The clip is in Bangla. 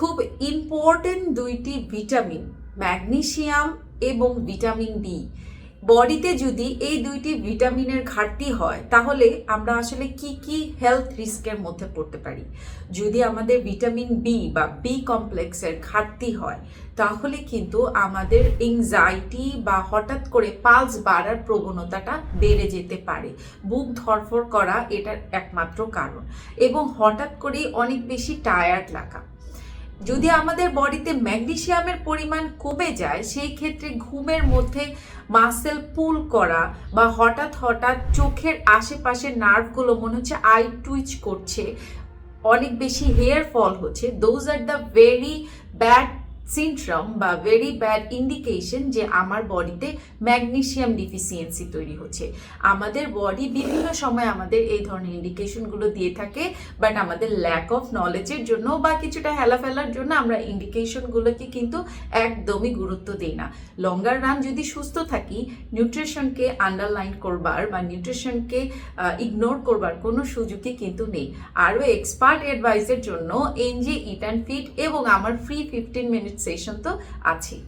খুব ইম্পর্টেন্ট দুইটি ভিটামিন ম্যাগনেশিয়াম এবং ভিটামিন ডি বডিতে যদি এই দুইটি ভিটামিনের ঘাটতি হয়, তাহলে আমরা আসলে কি কি হেলথ রিস্কের মধ্যে পড়তে পারি? যদি আমাদের ভিটামিন বি বা বি কমপ্লেক্সের ঘাটতি হয়, তাহলে কিন্তু আমাদের এংজাইটি বা হঠাৎ করে পালস বাড়ার প্রবণতাটা বেড়ে যেতে পারে। বুক ধরফর করা এটার একমাত্র কারণ। এবং হঠাৎ করেই অনেক বেশি টায়ার্ড লাগা। যদি আমাদের বডিতে ম্যাগনেশিয়ামের পরিমাণ কমে যায়, সেই ক্ষেত্রে ঘুমের মধ্যে মাসেল পুল করা বা হঠাৎ হঠাৎ চোখের আশেপাশে নার্ভগুলো মনে হচ্ছে আই টুইচ করছে, অনেক বেশি হেয়ার ফল হচ্ছে those are the very bad syndrome বা ভেরি ব্যাড ইন্ডিকেশন যে আমার বডিতে ম্যাগনেশিয়াম ডিফিসিয়েন্সি তৈরি হচ্ছে। আমাদের বডি বিভিন্ন সময় আমাদের এই ধরনের ইন্ডিকেশনগুলো দিয়ে থাকে বাট আমাদের ল্যাক অফ নলেজের জন্য বা কিছুটা হেলাফেলার জন্য আমরা ইন্ডিকেশনগুলোকে কিন্তু একদমই গুরুত্ব দিই না। লঙ্গার রান যদি সুস্থ থাকি নিউট্রিশনকে আন্ডারলাইন করবার বা নিউট্রিশনকে ইগনোর করবার কোনো সুযোগই কিন্তু নেই। আরও এক্সপার্ট অ্যাডভাইসের জন্য এনজি ইট অ্যান্ড ফিট এবং আমার ফ্রি ফিফটিন মিনিট সেশন তো আছেই।